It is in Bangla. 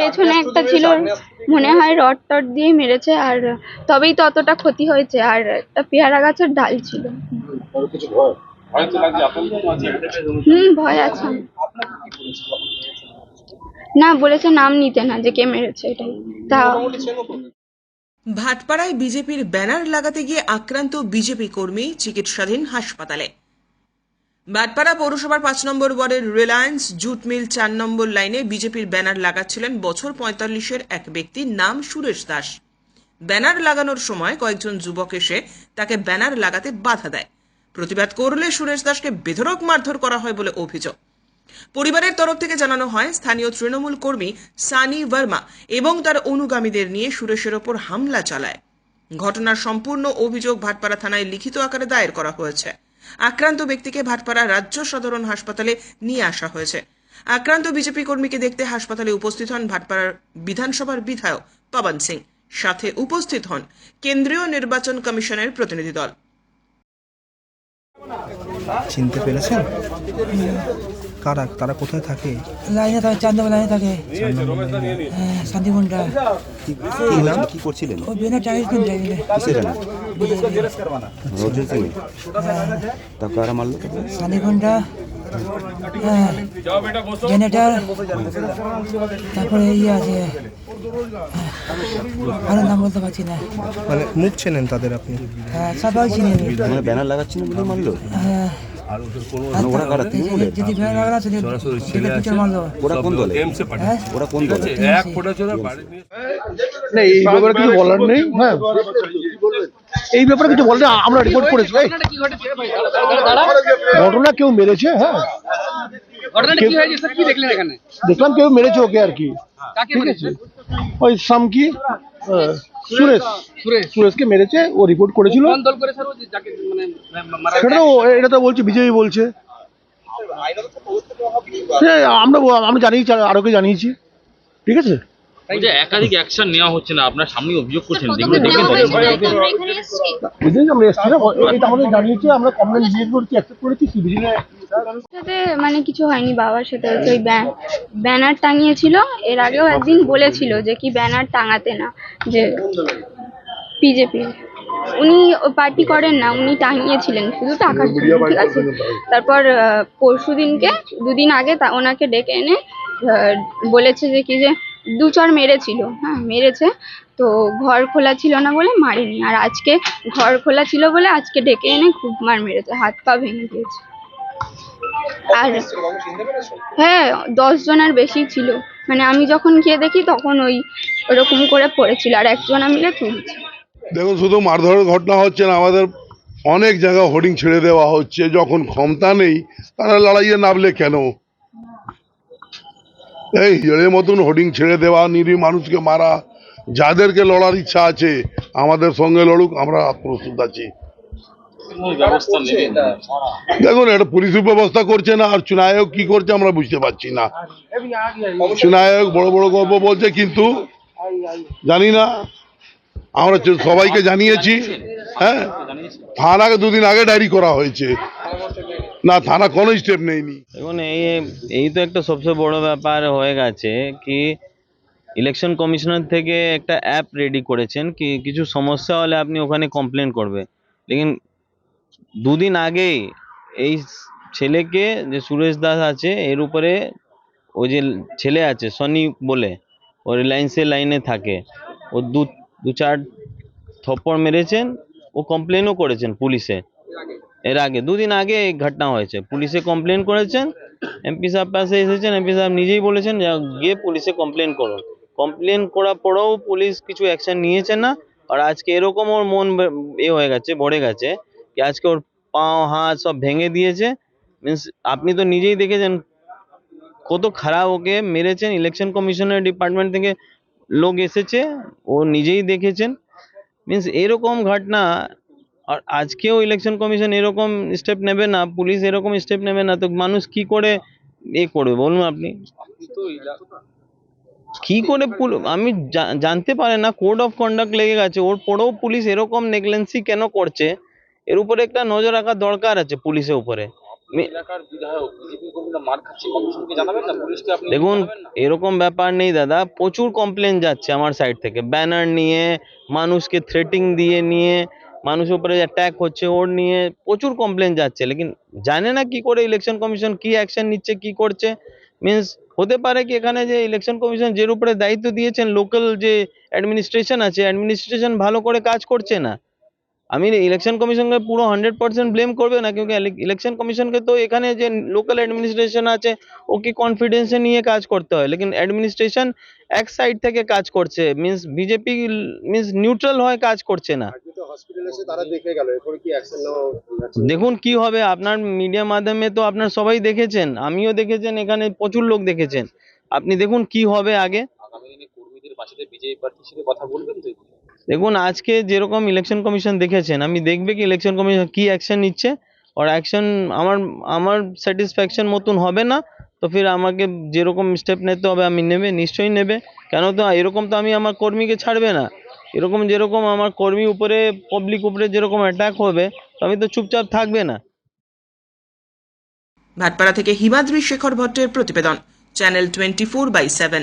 পেছনে একটা ছিল মনে হয় রড টড দিয়ে মেরেছে আর তবেই তো অতটা ক্ষতি হয়েছে আর একটা পেয়ারা গাছের ডাল ছিল। হুম ভয় আছে। না বলেছে নাম নিতে না যে কে মেরেছে এটাই। তা ভাটপাড়ায় বিজেপির ব্যানার লাগাতে গিয়ে আক্রান্ত বিজেপি কর্মী চিকিৎসাধীন হাসপাতালে। ভাটপাড়া পৌরসভার পাঁচ নম্বর ওয়ার্ডের রিলায়েন্স জুট মিল চার নম্বর লাইনে বিজেপির ব্যানার লাগাচ্ছিলেন বছর পঁয়তাল্লিশের এক ব্যক্তির নাম সুরেশ দাস। ব্যানার লাগানোর সময় কয়েকজন যুবক এসে তাকে ব্যানার লাগাতে বাধা দেয়। প্রতিবাদ করলে সুরেশ দাসকে বেধরক মারধর করা হয় বলে অভিযোগ। পরিবারের তরফ থেকে জানানো হয়, স্থানীয় তৃণমূল কর্মী সানি ভার্মা এবং তার অনুগামীদের নিয়ে সুরেশের ওপর হামলা চালায়। ঘটনার সম্পূর্ণ অভিযোগ ভাটপাড়া থানায় লিখিত আকারে দায়ের করা হয়েছে। আক্রান্ত ব্যক্তিকে ভাটপাড়া রাজ্য সাধারণ হাসপাতালে নিয়ে আসা হয়েছে। আক্রান্ত বিজেপি কর্মীকে দেখতে হাসপাতালে উপস্থিত হন ভাটপাড়ার বিধানসভার বিধায়ক পবন সিং। সাথে উপস্থিত হন কেন্দ্রীয় নির্বাচন কমিশনের প্রতিনিধি দল। চিনতে পেরেছেন? কারা? তারা কোথায় থাকে? লাইনে থাকে চার নম্বর লাইনে থাকে। হ্যাঁ শান্তিকুণ্ডা কি কি নাম? কি করছিলেন? ও বিনা টাকা কিনতে গেলে কিসের জানেন রোজের সিং তা কারা মারলো শান্তিকুণ্ডা হ্যাঁ জেনারেটার তারপরে ইয়ে আছে আরও নাম বলতে পারছি না। মানে মুখ চেনেন তাদের আপনি? হ্যাঁ সবাই চিনে নেবে মানে ব্যানার লাগাচ্ছিল বলে মারলো? হ্যাঁ। মানে ওরা কারা? তৃণমূলের যদি ভেড়া লাগলা সেটা টিচার মারলো। ওরা কোন দলে? হ্যাঁ? ওরা কোন দলে? এক ফোটা ছোড়া বাড়ি নিয়ে না এই ব্যাপারে কিছু বলার নেই। হ্যাঁ। এই ব্যাপারে কিছু বলার নেই। আমরা রিপোর্ট করেছি। এই, ঘটনা কেউ মেরেছে? হ্যাঁ। ঘটনাটা কি হয়েছে? স্যার কি দেখলেন এখানে? দেখলাম কেউ মেরেছে ওকে আর কি। কাকে ঠিক মেরেছে? আছে ওই সাম কি আহ, সুরেশ। সুরেশ। সুরেশকে মেরেছে ও রিপোর্ট করেছিল। মানে মারা সেটা ও- এটা তো বলছে বিজেপি বলছে। হ্যাঁ আমরা আমরা জানিয়েছি আরোকে জানিয়েছি। ঠিক আছে? একাধিক অ্যাকশন নেওয়া হচ্ছে না আপনার সামনে অভিযোগ করছেন। যেগুলো দেখে বুঝলেন আমরা এসছি। না এটা আমাদের জানিয়েছি আমরা কমপ্লেন করছি অ্যাকসেপ্ট করেছি সিভিজিনে সাথে মানে কিছু হয়নি বাবার সাথে হচ্ছে ওই ব্যানার টাঙিয়েছিল এর আগেও একদিন বলেছিল যে কি ব্যানার টাঙাতে না যে বিজেপি। উনি পার্টি করেন না উনি টাঙিয়েছিলেন শুধু টাকার জন্য ঠিক আছে। তারপর পরশু দিনকে দুদিন আগে তা ওনাকে ডেকে এনে আহ, বলেছে যে কি যে দু চর মেরেছিল হ্যাঁ মেরেছে তো ঘর খোলা ছিল না বলে মারেনি। আর আজকে ঘর খোলা ছিল বলে আজকে ডেকে এনে খুব মার মেরেছে হাত পা ভেঙে দিয়েছে। আর হ্যাঁ দশ জনের বেশি ছিল। মানে আমি যখন গিয়ে দেখি তখন ওই ওরকম করে পড়েছিল। আর একজনা মিলে তুলছে দেখুন শুধু মারধরের ঘটনা হচ্ছে না আমাদের অনেক জায়গায় হোর্ডিং ছেড়ে দেওয়া হচ্ছে। যখন ক্ষমতা নেই তারা লড়াইয়ে নামলে কেন? এই এর মতন হোর্ডিং ছেড়ে দেওয়া নিরীহ মানুষকে মারা যাদেরকে লড়ার ইচ্ছা আছে আমাদের সঙ্গে লড়ুক আমরা প্রস্তুত আছি। দেখুন এটা পুলিশ ব্যবস্থা করছে না আর চুনায়ক কি করছে আমরা বুঝতে পারছি না। চুনায়ক বড় বড় গল্প বলছে কিন্তু জানি না আমরা সবাইকে জানিয়েছি হ্যাঁ? থানাকে দুদিন আগে ডায়েরি করা হয়েছে। না থানা কোনো স্টেপ নেয়নি। দেখুন এই এই তো একটা সবচেয়ে বড় ব্যাপার হয়ে গেছে কি ইলেকশন কমিশনার থেকে একটা অ্যাপ রেডি করেছেন কি কিছু সমস্যা হলে আপনি ওখানে কমপ্লেন করবে। লেকিন দুদিন আগেই এই ছেলেকে যে সুরেশ দাস আছে, এর উপরে ওই যে ছেলে আছে, সনি বলে, ও রিলায়েন্সের লাইনে থাকে। ও দু দু চার থপ্পড় মেরেছেন, ও কমপ্লেনও করেছেন পুলিশে। এর আগে, দুদিন আগে এই ঘটনা হয়েছে। পুলিশে কমপ্লেন করেছেন, এমপি সাহেব পাশে এসেছেন, এমপি সাহেব নিজেই বলেছেন যে গিয়ে পুলিশে কমপ্লেন করুন কমপ্লেন করার পরেও পুলিশ কিছু অ্যাকশন নিয়েছে না, আর আজকে এরকম ওর মন এ হয়ে গেছে, ভরে গেছে। কি আজকে ওর পাও, হাত সব ভেঙে দিয়েছে। মিন্স আপনি তো নিজেই দেখেছেন, কত খারাপ ওকে মেরেছেন। ইলেকশন কমিশনের ডিপার্টমেন্ট থেকে লোক এসেছে, ও নিজেই দেখেছেন। মিন্স এরকম ঘটনা, আর আজকেও ইলেকশন কমিশন এরকম স্টেপ নেবে না, পুলিশ এরকম স্টেপ নেবে না, তো মানুষ কি করে এ করবে বলুন আপনি? কি করে আমি জানতে পারে না কোড অফ কন্ডাক্ট লেগে গেছে। ওর পরেও পুলিশ এরকম নেগলেন্সি কেন করছে? এর উপরে একটা নজর রাখা দরকার আছে পুলিশের উপরে। দেখুন এরকম ব্যাপার নেই দাদা প্রচুর কমপ্লেন যাচ্ছে আমার সাইড থেকে। ব্যানার নিয়ে মানুষকে থ্রেটিং দিয়ে নিয়ে মানুষের উপরে অ্যাটাক হচ্ছে ওর নিয়ে প্রচুর কমপ্লেন যাচ্ছে। লেকিন জানে না কি করে ইলেকশন কমিশন কি অ্যাকশন নিচ্ছে কি করছে? মিন্স হতে পারে কি এখানে যে ইলেকশন কমিশন যের উপরে দায়িত্ব দিয়েছেন লোকাল যে অ্যাডমিনিস্ট্রেশন আছে অ্যাডমিনিস্ট্রেশন ভালো করে কাজ করছে না। আমি ইলেকশন কমিশনকে পুরো হান্ড্রেড পার্সেন্ট ব্লেম করবে না কিন্তু ইলেকশন কমিশনকে তো এখানে যে লোকাল অ্যাডমিনিস্ট্রেশন আছে ওকে কনফিডেন্সে নিয়ে কাজ করতে হয়। লেকিন অ্যাডমিনিস্ট্রেশন এক সাইড থেকে কাজ করছে মিন্স বিজেপি মিন্স নিউট্রাল হয়ে কাজ করছে না। দেখুন কি হবে আপনার মিডিয়া মাধ্যমে তো আপনার সবাই দেখেছেন আমিও দেখেছেন এখানে প্রচুর লোক দেখেছেন। আপনি দেখুন কি হবে আগে। আগামী দিনে কর্মীদের পাশে বিজেপি প্রার্থী হিসেবে কথা বলবেন তো দেখুন, আজকে যেরকম ইলেকশন কমিশন দেখেছেন, আমি দেখবে কি ইলেকশন কমিশন কি অ্যাকশন নিচ্ছে? আর অ্যাকশন আমার আমার স্যাটিসফ্যাকশন মতন হবে না, তো ফির আমাকে যেরকম স্টেপ নিতে হবে, আমি নেবে, নিশ্চয়ই নেবে। কেন তো, এরকম তো আমি আমার কর্মীকে ছাড়বে না। এরকম যেরকম আমার কর্মী উপরে পাবলিক উপরে যেরকম অ্যাটাক হবে, তো আমি তো চুপচাপ থাকবে না। ভাটপাড়া থেকে হিমাদ্রি শেখর ভট্টের প্রতিবেদন channel twenty four by seven